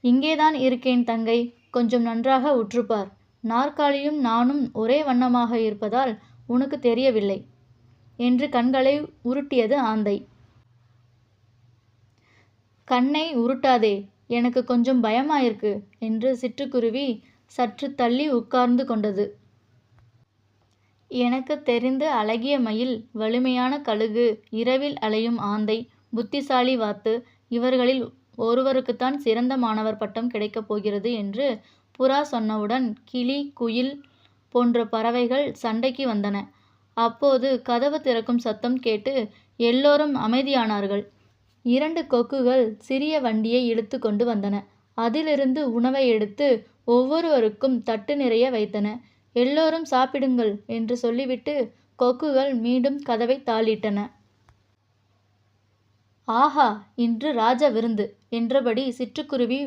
இங்கேதான் இருக்கேன் தங்கை. கொஞ்சம் நன்றாக உற்றுப்பார். நாற்காலியும் நானும் ஒரே வண்ணமாக இருப்பதால் உனக்கு தெரியவில்லை என்று கண்களை உருட்டியது ஆந்தை. கண்ணை உருட்டாதே எனக்கு கொஞ்சம் பயமாயிருக்கு என்று சிட்டுக்குருவி சற்று தள்ளி உட்கார்ந்து கொண்டது. எனக்கு தெரிந்து அழகிய மயில் வலிமையான கழுகு இரவில் அலையும் ஆந்தை புத்திசாலி வாத்து இவர்களில் ஒருவருக்குத்தான் சிறந்த மாணவர் பட்டம் கிடைக்கப் போகிறது என்று புறா சொன்னவுடன் கிளி குயில் போன்ற பறவைகள் சண்டைக்கு வந்தன. அப்போது கதவு திறக்கும் சத்தம் கேட்டு எல்லோரும் அமைதியானார்கள். இரண்டு கொக்குகள் சிறிய வண்டியை இழுத்து கொண்டு வந்தன. அதிலிருந்து உணவை எடுத்து ஒவ்வொருவருக்கும் தட்டு நிறைய வைத்தன. எல்லோரும் சாப்பிடுங்கள் என்று சொல்லிவிட்டு கொக்குகள் மீண்டும் கதவை தாளிட்டன. ஆஹா இன்று ராஜ விருந்து என்றபடி சிட்டுக்குருவி